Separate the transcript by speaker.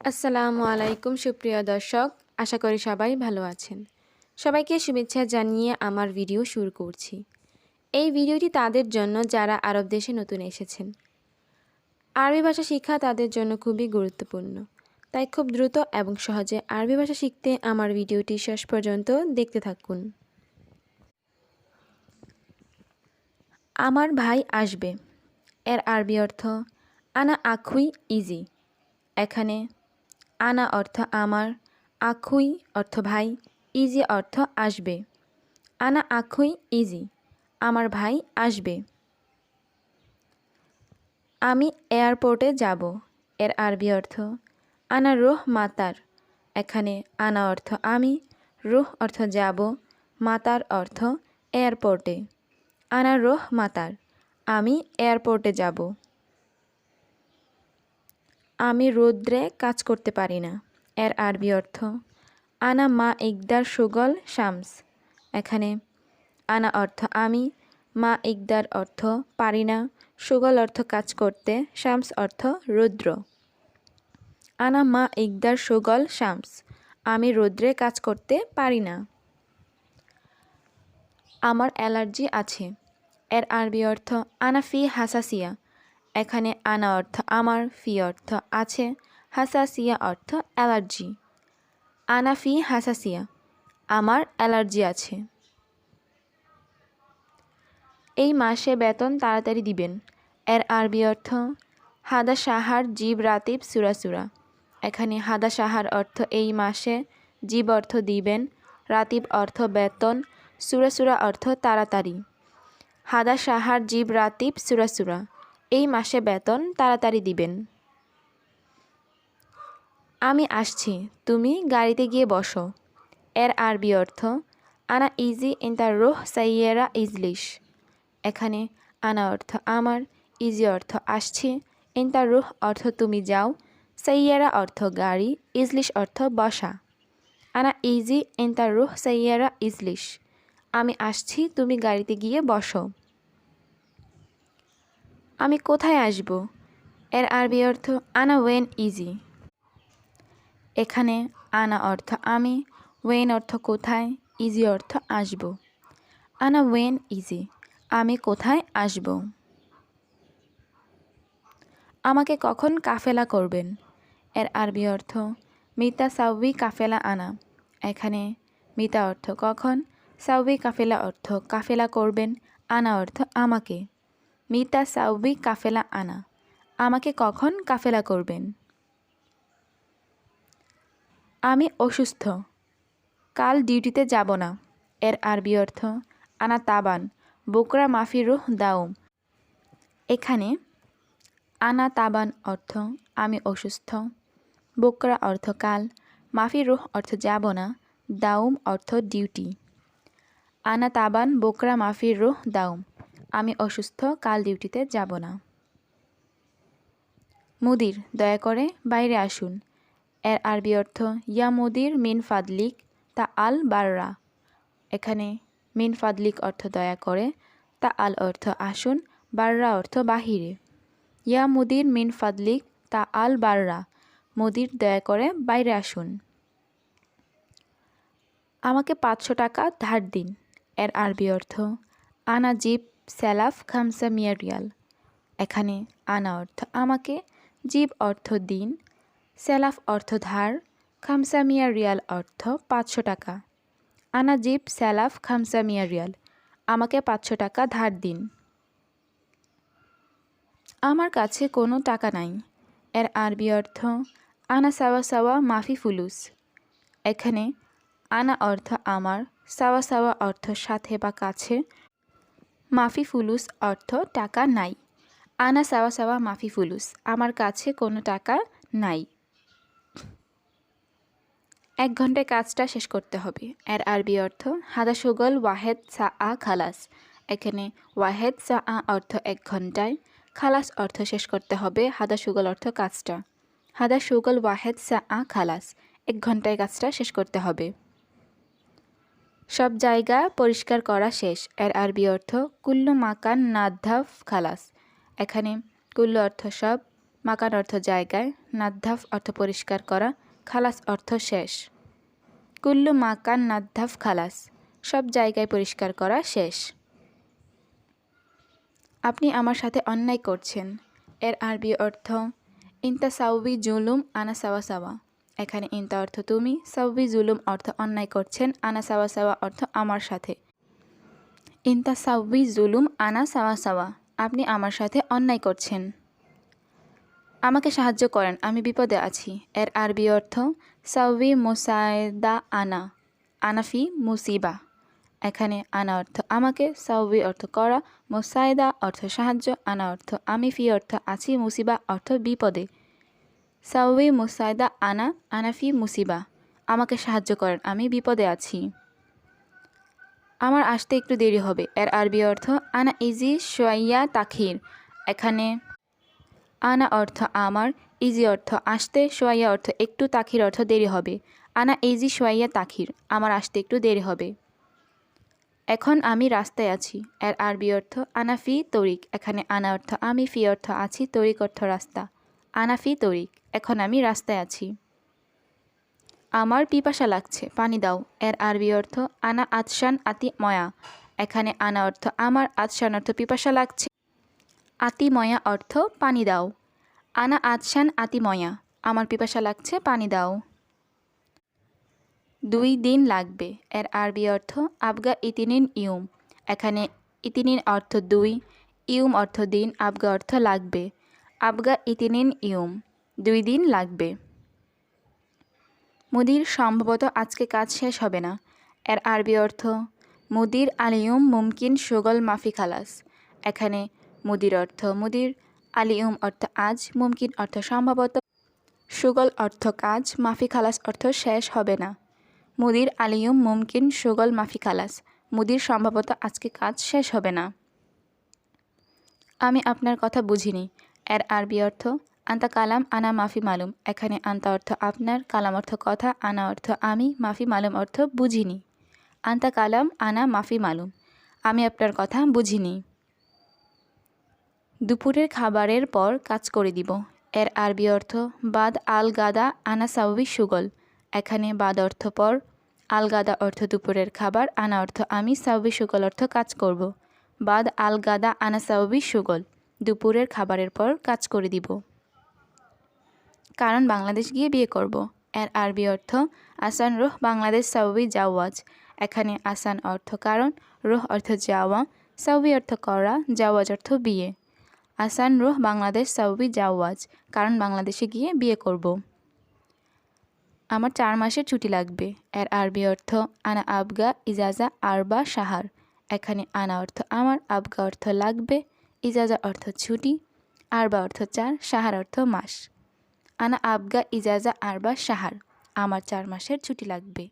Speaker 1: আসসালামু আলাইকুম, সুপ্রিয় দর্শক। আশা করি সবাই ভালো আছেন। সবাইকে শুভেচ্ছা জানিয়ে আমার ভিডিও শুরু করছি। এই ভিডিওটি তাদের জন্য যারা আরব দেশে নতুন এসেছেন। আরবি ভাষা শিক্ষা তাদের জন্য খুবই গুরুত্বপূর্ণ। তাই খুব দ্রুত এবং সহজে আরবি ভাষা শিখতে আমার ভিডিওটি শেষ পর্যন্ত দেখতে থাকুন। আমার ভাই আসবে। এর আরবি অর্থ, আনা আখুই ইজি। এখানে আনা অর্থ আমার, আখুই অর্থ ভাই, ইজি অর্থ আসবে। আনা আখুই ইজি, আমার ভাই আসবে। আমি এয়ারপোর্টে যাব, এর আরবি অর্থ, আনা রোহ মাতার, এখানে আনা অর্থ আমি, রুহ অর্থ যাব, মাতার অর্থ এয়ারপোর্টে। আনা রোহ মাতার, আমি এয়ারপোর্টে যাব। আমি রৌদ্রে কাজ করতে পারি না। এর আরবি অর্থ, আনা মা ইকদার সুগল শামস। এখানে আনা অর্থ, আমি। মা ইকদার অর্থ, পারি না। সুগল অর্থ, কাজ করতে। শামস অর্থ, রুদ্র। আনা মা ইকদার সুগল শামস। আমি রৌদ্রে কাজ করতে পারি না। আমার অ্যালার্জি আছে। এর আরবি অর্থ, আনা ফি হাসাসিয়া। এখানে আনা অর্থ আমার, ফি অর্থ আছে, হাসাসিয়া অর্থ অ্যালার্জি। আনা ফি, হাসাসিয়া, আমার অ্যালার্জি আছে। এই মাসে বেতন তাড়াতাড়ি দিবেন। এর আরবি অর্থ হাদা সাহার জীব রাতিব সুরাসুরা এখানে হাদা সাহার অর্থ এই মাসে জীব অর্থ দিবেন, রাতিব অর্থ বেতন সুরাসুরা অর্থ তাড়াতাড়ি। হাদা সাহার জীব রাতিব সুরাসুরা এই মাসে বেতন তাড়াতাড়ি দিবেন। আমি আসছি, তুমি গাড়িতে গিয়ে বসো। এর আরবি অর্থ, আনা ইজি ইন দ্য রোহ সাইয়েরা ইজলিশ। এখানে আনা অর্থ, আমার। ইজি অর্থ, আসছি। ইন দ্য রুহ অর্থ, তুমি যাও। সাইয়েরা অর্থ, গাড়ি। ইজলিশ অর্থ, বসা। আনা ইজি ইন দ্য রুহ সাইয়েরা ইজলিশ। আমি আসছি, তুমি গাড়িতে গিয়ে বসো। আমি কোথায় আসব? এর আরবি অর্থ আনা ওয়েন ইজি। এখানে আনা অর্থ আমি, ওয়েন অর্থ কোথায়, ইজি অর্থ আসব। আনা ওয়েন ইজি, আমি কোথায় আসব? আমাকে কখন কাফেলা করবেন? এর আরবি অর্থ, মিতা সাউবি কাফেলা আনা। এখানে মিতা অর্থ কখন, সাউবি কাফেলা অর্থ কাফেলা করবেন, আনা অর্থ আমাকে। মিতা সাউবি কাফেলা আনা। আমাকে কখন কাফেলা করবেন? আমি অসুস্থ। কাল ডিউটিতে যাব না। এর আরবি অর্থ, আনা তাবান, বোকরা মাফি রুহ দাউম এখানে আনা তাবান অর্থ, আমি অসুস্থ। বোকরা অর্থ, কাল। মাফি রুহ অর্থ, যাব না। দাউম অর্থ, ডিউটি। আনা তাবান, বোকরা মাফি রুহ দাউম আমি অসুস্থ, কাল ডিউটিতে যাব না। মুদির, দয়া করে বাইরে আসুন। এর আরবি অর্থ, ইয়া মুদির মিন ফাদলিক, তা আল বাররা। এখানে মিন ফাদলিক অর্থ দয়া করে, তা আল অর্থ আসুন, বাররা অর্থ বাহিরে। ইয়া মুদির মিন ফাদলিক, তা আল বাররা। মুদির, দয়া করে বাইরে আসুন। আমাকে পাঁচশো টাকা ধার দিন। এর আরবি অর্থ, আনা জিপ স্যালাফ খামসা মিয়া রিয়াল। এখানে আনা অর্থ আমাকে, জীব অর্থ দিন, স্যালাফ অর্থ ধার, খামসা মিয়া রিয়াল অর্থ পাঁচশো টাকা। আনা জিপ স্যালাফ খামসা মিয়া রিয়াল, আমাকে পাঁচশো টাকা ধার দিন। আমার কাছে কোনো টাকা নাই। এর আরবি অর্থ, আনা সাওয়া সাওয়া মাফি ফুলুস। এখানে আনা অর্থ আমার, সাওয়া সাওয়া অর্থ সাথে বা কাছে মাফি ফুলুস অর্থ টাকা নাই। আনা সাওয়া সাওয়া মাফি ফুলুস আমার কাছে কোনো টাকা নাই। এক ঘন্টায় কাজটা শেষ করতে হবে। এর আরবি অর্থ হাদা সুগল ওয়াহেদ সা আ খালাস। এখানে ওয়াহেদ সা আ অর্থ এক ঘন্টায়, খালাস অর্থ শেষ করতে হবে হাদা সুগল অর্থ কাজটা। হাদা সুগল ওয়াহেদ সা আ খালাস, এক ঘন্টায় কাজটা শেষ করতে হবে। সব জায়গা পরিষ্কার করা শেষ। এর আরবি অর্থ, কুল্লু মাকান নাদ্ধাফ খালাস। এখানে কুল্লু অর্থ সব, মাকান অর্থ জায়গায়, নাদ্ধাফ অর্থ পরিষ্কার করা, খালাস অর্থ শেষ। কুল্লু মাকান নাদ্ধাফ খালাস, সব জায়গায় পরিষ্কার করা শেষ। আপনি আমার সাথে অন্যায় করছেন। এর আরবি অর্থ ইনতা সাউবি জুলুম আনা সাওয়া সাওয়া এখানে ইনতা অর্থ তুমি সাউবি জুলুম অর্থ অন্যায় করছেন, আনা সাওয়া সাওয়া অর্থ আমার সাথে। ইনতা সাউবি জুলুম, আনা সাওয়া সাওয়া, আপনি আমার সাথে অন্যায় করছেন। আমাকে সাহায্য করেন, আমি বিপদে আছি। এর আরবি অর্থ সাউবি মুসায়দা আনা আনাফি মুসিবা। এখানে আনা অর্থ আমাকে সাউবি অর্থ করা মোসাইদা অর্থ সাহায্য, আনা অর্থ আমি ফি অর্থ আছি, মুসিবা অর্থ বিপদে। সাউবি মুসাইদা আনা আনাফি মুসিবা, আমাকে সাহায্য করেন, আমি বিপদে আছি। আমার আসতে একটু দেরি হবে, এর আরবি অর্থ, আনা ইজি সোয়াইয়া তাখির, এখানে আনা অর্থ আমার, ইজি অর্থ আসতে সোয়াইয়া অর্থ একটু, তাখির অর্থ দেরি হবে, আনা ইজি সোয়াইয়া তাখির, আমার আসতে একটু দেরি হবে। এখন আমি রাস্তায় আছি, এর আরবি অর্থ আনা ফি তরিক, এখানে আনা অর্থ আমি, ফি অর্থ আছি, তরিক অর্থ রাস্তা। আনাফি তরিক, এখন আমি রাস্তায় আছি। আমার পিপাসা লাগছে, পানি দাও। এর আরবি অর্থ, আনা আতশান আতি ময়া। এখানে আনা অর্থ, আমার আতশান অর্থ পিপাসা লাগছে। আতি ময়া অর্থ, পানি দাও। আনা আতশান আতি ময়া, আমার পিপাসা লাগছে, পানি দাও। দুই দিন লাগবে। এর আরবি অর্থ, আবগা ইতিনিন ইউম। এখানে ইতিনিন অর্থ দুই, ইউম অর্থ দিন, আবগা অর্থ লাগবে। আবগা ইতিনিন ইউম দুই দিন লাগবে। মুদির সম্ভবত আজকে কাজ শেষ হবে না। এর আরবি অর্থ, মুদির আলিউম মুমকিন সুগল মাফি খালাস এখানে মুদির অর্থ মুদির আলিউম অর্থ আজ, মুমকিন অর্থ সম্ভবত। সুগল অর্থ কাজ মাফি খালাস অর্থ শেষ হবে না। মুদির আলিয়ুম মুমকিন সুগল মাফি খালাস মুদির সম্ভবত আজকে কাজ শেষ হবে না। আমি আপনার কথা বুঝিনি। এর আরবি অর্থ, আন্তা কালাম, আনা মাফি মালুম। এখানে আন্তা অর্থ আপনার কালাম অর্থ কথা আনা অর্থ আমি মাফি মালুম অর্থ বুঝিনি। আন্তা কালাম, আনা মাফি মালুম। আমি আপনার কথা বুঝিনি। দুপুরের খাবারের পর কাজ করে দিব। এর আরবি অর্থ বাদ আল গাদা আনা সাউবি সুগল। এখানে বাদ অর্থ পর আলগাদা অর্থ দুপুরের খাবার আনা অর্থ আমি সাউবি সুগল অর্থ কাজ করব। বাদ আলগাদা, আনা সাউবি সুগল। দুপুরের খাবারের পর কাজ করে দিব। কারণ বাংলাদেশ গিয়ে বিয়ে করব। এর আরবি অর্থ, আসান রোহ বাংলাদেশ সাউবি জাওয়াজ। এখানে আসান অর্থ কারণ, রোহ অর্থ যাওয়া, সাউবি অর্থ করা, জাওয়াজ অর্থ বিয়ে। আসান রোহ বাংলাদেশ সাউবি জাওয়াজ, কারণ বাংলাদেশে গিয়ে বিয়ে করব। আমার চার মাসের ছুটি লাগবে। এর আরবি অর্থ, আনা আবগা ইজাজা আরবা সাহার এখানে আনা অর্থ, আমার আবগা অর্থ লাগবে। ইজাজা অর্থ ছুটি, আরবা অর্থ চার, সাহার অর্থ মাস। আনা আবগা ইজাজা আরবা সাহার, আমার চার মাসের ছুটি লাগবে।